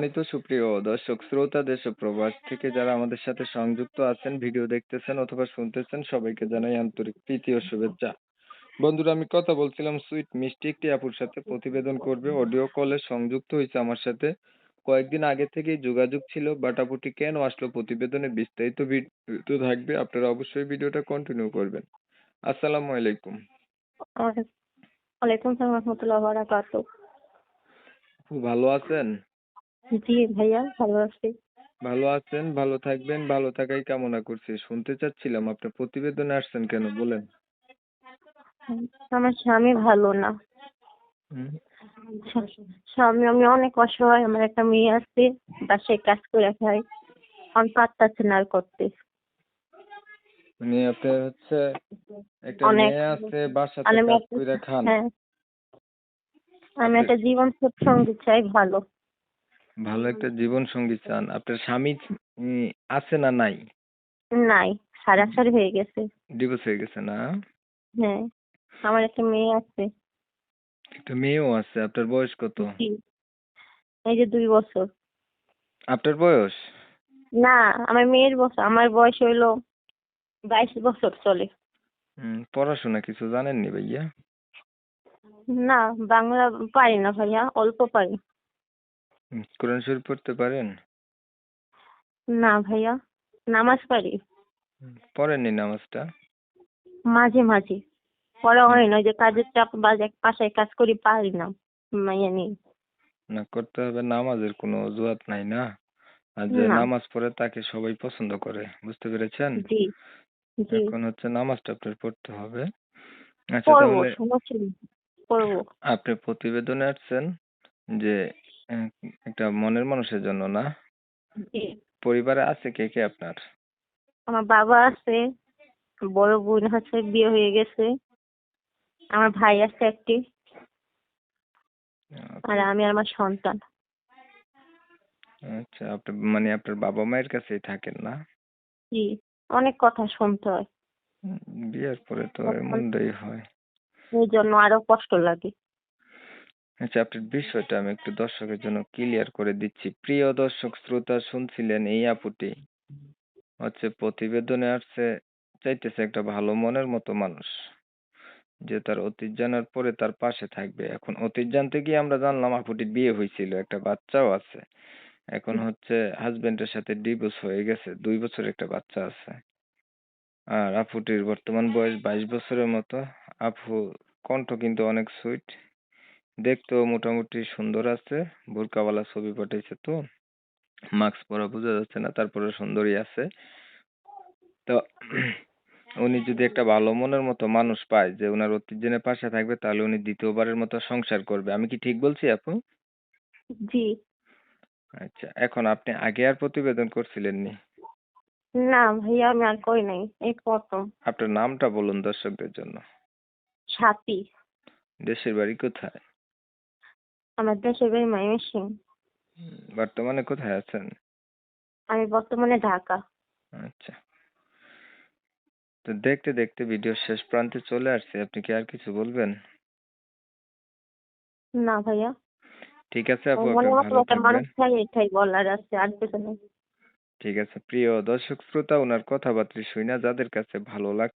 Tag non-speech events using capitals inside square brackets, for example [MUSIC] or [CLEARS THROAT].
সম্মানিত সুপ্রিয় দর্শক শ্রোতা দেশ ও প্রবাস থেকে যারা আমাদের সাথে সংযুক্ত আছেন ভিডিও দেখতেছেন অথবা শুনতেছেন সবাইকে জানাই আন্তরিক প্রীতি ও শুভেচ্ছা। বন্ধুরা আমি কথা বলছিলাম সুইট মিষ্টি একটি আপুর সাথে। প্রতিবেদন করবে অডিও কলে সংযুক্ত হয়েছে আমার সাথে। কয়েকদিন আগে থেকেই যোগাযোগ ছিল বাট আপুটি কেন আসলো প্রতিবেদনে বিস্তারিত ভিডিও থাকবে আপনারা অবশ্যই ভিডিওটা কন্টিনিউ করবেন। আসসালামু আলাইকুম। ওয়ালাইকুম সালাম রহমতুল্লাহ বারাকাত আপু ভালো আছেন? জি ভাইয়া ভালো আছি। ভালো আছেন ভালো থাকবেন ভালো থাকাই কামনা করছি। শুনতে চাচ্ছিলাম আপনার প্রতিবেদনে আসছেন কেন বলেন। আমার স্বামী ভালো না। হুম, স্বামী আমি অনেক অসহায় আমার একটা মেয়ে আছে বাসায় কাজ করে খাই। আমি পারতাছি না আর করতে। মানে আপনার হচ্ছে একটা অনেক- মেয়ে আছে বাসাতে আমি কাজ একটা- কইরা খান। হ্যাঁ। আমি একটা জীবন সঙ্গী চাই ভালো। ভালো একটা জীবন সঙ্গী চান। আপনার স্বামী উম, আছে না নাই? নাই সারাসারি হয়ে গেছে। ডিভোর্স হয়ে গেছে না? হ্যাঁ আমার একটা মেয়ে আছে। একটা মেয়েও আছে আপনার বয়স কত? জি এই যে দুই বছর। আপনার বয়স? না আমার মেয়ের বছর আমার বয়স হইল বাইশ বছর চলে। হুম, পড়াশোনা কিছু জানেননি ভাইয়া? না বাংলা পারি না ভাইয়া অল্প পারি। হুম, কোরআন শরীফ পড়তে পারেন? না ভাইয়া নামাজ পারি হুম, পড়েননি নামাজটা? মাঝে মাঝে পড়া হয় না ওই যে কাজের চাপ বা এক বাসায় কাজ করি পারি না মাইয়া নেই। না করতে হবে নামাজের কোনো অজুহাত নাই না? আর যে না। নামাজ পড়ে তাকে সবাই পছন্দ করে বুঝতে পেরেছেন? জি জি। এখন হচ্ছে নামাজটা আপনার পড়তে হবে। আচ্ছা পড়ব তাহলে শুনেছি পড়ব। আপনি প্রতিবেদনে আসছেন যে আহ, একটা মনের মানুষের জন্য না? জি। পরিবারে আছে কে কে আপনার? আমার বাবা আছে বড় বোন আছে বিয়ে হয়ে গেছে। আমার ভাই আছে একটি। আর আমি আর আমার সন্তান। আচ্ছা আপনি মানে আপনার বাবা মায়ের কাছেই থাকেন না? জি অনেক কথা শুনতে হয়। বিয়ের পরে তো এমনটাই হয়। এই জন্য আরও কষ্ট লাগে। আপনার বিষয়টা আমি একটু দর্শকের জন্য ক্লিয়ার করে দিচ্ছি। প্রিয় দর্শক শ্রোতা শুনছিলেন এই আপুটি? হচ্ছে প্রতিবেদনে আসছে চাইতেছে একটা ভালো মনের মতো মানুষ যে তার অতীত জানার পরে তার পাশে থাকবে। এখন অতীত জানতে গিয়ে আমরা জানলাম আপুটির বিয়ে হয়েছিল একটা বাচ্চাও আছে। এখন হচ্ছে হাজবেন্ডের সাথে ডিভোর্স হয়ে গেছে দুই বছরের একটা বাচ্চা আছে। আর আপুটির বর্তমান বয়স বাইশ বছরের মতো। আপু কণ্ঠ কিন্তু অনেক সুইট দেখতেও মোটামুটি সুন্দর আছে। বোরকাওয়ালা ছবি পাঠাইছে তো। মাস্ক পরা বোঝা যাচ্ছে না তারপরে সুন্দরী আছে। তো [CLEARS THROAT] উনি যদি একটা ভালো মনের মতো মানুষ পায় যে ওনার অতীতজনের পাশে থাকবে তাহলে উনি দ্বিতীয়বারের মতো সংসার করবে। আমি কি ঠিক বলছি আপু? জি। আচ্ছা এখন আপনি আগে আর প্রতিবেদন করছিলেন নি না ভাইয়া আমি আর করি নাই এই প্রথম। আপনার নামটা বলুন দর্শকদের জন্য। সাথী। দেশের বাড়ি কোথায়? আমার দেশের বাড়ি ময়মনসিং বর্তমানে কোথায় আছেন? আমি বর্তমানে ঢাকা। আচ্ছা। তো দেখতে দেখতে ভিডিও শেষ প্রান্তে চলে আসছে আপনি কি আর কিছু বলবেন? না ভাইয়া। ঠিক আছে আপু মনে মতো মানুষ চাই এটাই বলার আছে আর কিছু নেই। ঠিক আছে প্রিয় দর্শক শ্রোতা ওনার কথাবার্তা শুনে যাদের কাছে ভালো লাগ